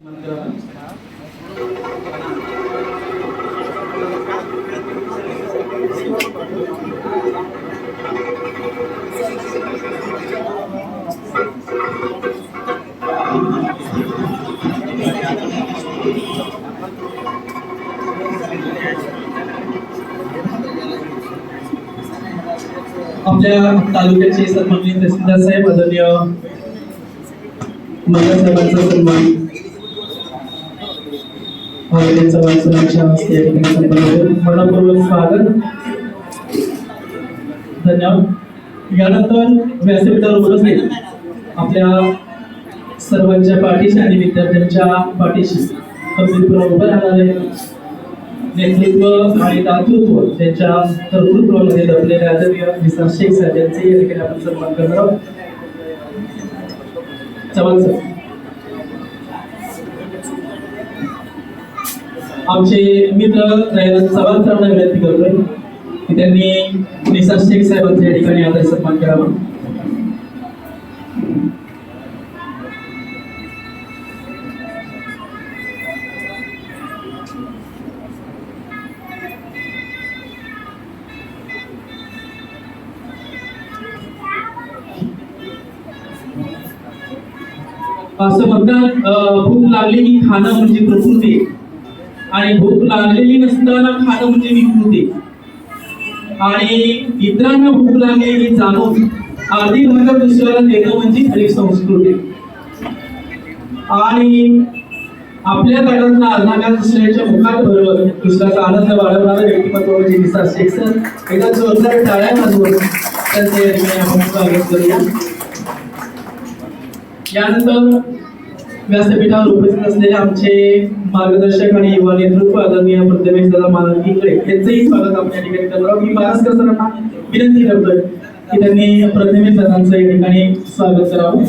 आपल्या तालुक्याचे सन्माननीय तहसीलदार साहेब आदरणीय मंगल साहेबांचा सन्मान. हस्ते मनपूर्वक स्वागत. धन्यवाद. यानंतर व्यासपीठावर उपस्थित आपल्या सर्वांच्या पाठीशी आणि विद्यार्थ्यांच्या पाठीशी खंबीरपणे उभं राहणारे नेतृत्व आणि दातृत्व त्यांच्या कर्तृत्वामध्ये लपलेले आदरणीय निसार शेख साहेब यांचे या ठिकाणी आपण सन्मान करणार आहोत. चव्हाण सर. आमचे मित्र दयानंद चव्हाण सरांना विनंती करतोय की त्यांनी निसार शेख साहेबांचा या ठिकाणी आदर सन्मान करावा असं म्हणतात भूक लागली की खाणं म्हणजे प्रकृती. आणि भूक लागलेली नसताना खाणं म्हणजे विकृती. आणि इतरांना भूक लागलेली जाणून अर्धी भागात दुसऱ्याला देणं म्हणजे खरी संस्कृती. आणि आपल्या ताटातला अर्धा घास दुसऱ्याच्या मुखात भरवत दुसऱ्याचा आनंद वाढवणारा व्यक्तिमत्व म्हणजे निसार शेख सर. एकदा जोरदार टाळ्या वाजवून त्यांचे आपण स्वागत करूया. यानंतर व्यासपीठावर उपस्थित असलेले आमचे मार्गदर्शक आणि युवा नेतृत्व आदरणीय प्रथमेश दादा मालकीकडे यांचंही स्वागत आपण या ठिकाणी करणार आहोत. मी महाराष्ट्र सरांना विनंती करतोय की त्यांनी प्रथमेश दादांचं या ठिकाणी स्वागत करावं.